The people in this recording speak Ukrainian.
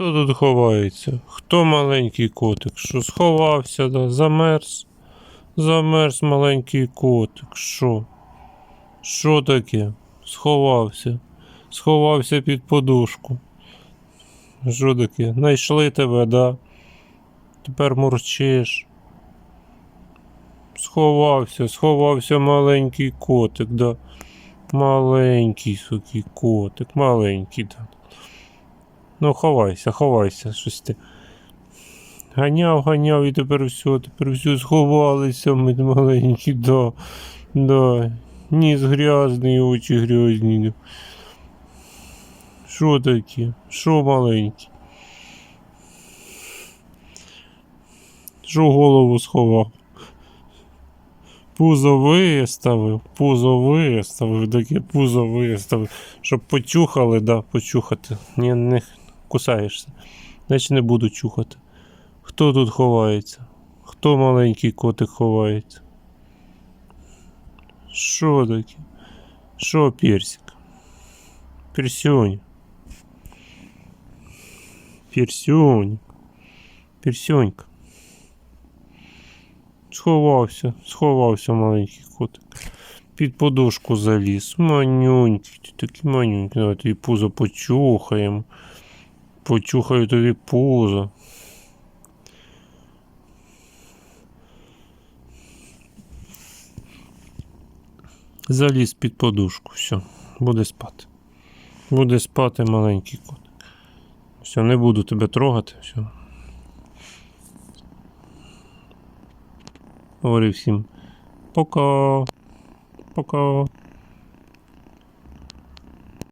Хто тут ховається? Хто маленький котик? Що сховався, да? Замерз? Замерз маленький котик. Що? Що таке? Сховався. Сховався під подушку. Що таке? Найшли тебе, да? Тепер мурчиш. Сховався, сховався маленький котик, да. Маленький сукий котик, маленький, да. Ну, ховайся, ховайся, щось ти. Ганяв, ганяв і тепер все, тепер все сховалися ми маленькі, да. Да. Ніс грязний, очі грязні. Що таке? Що маленький? Що голову сховав? Пузо виставив, пузо виставив, таке пузо виставив. Щоб почухали, да, почухати. Ні, не кусаєшся. Значить не буду чухати. Хто тут ховається? Хто маленький котик ховається? Що таке? Що персик? Персюнь. Персюнь. Персюнька. Сховався, сховався маленький котик. Під подушку заліз. Манюнький, такий манюнький. Давай тобі пузо почухаємо. Почухаю тобі пузо. Заліз під подушку. Все, буде спати. Буде спати маленький кот. Все, не буду тебе трогати. Все. Говорю всім пока. Пока.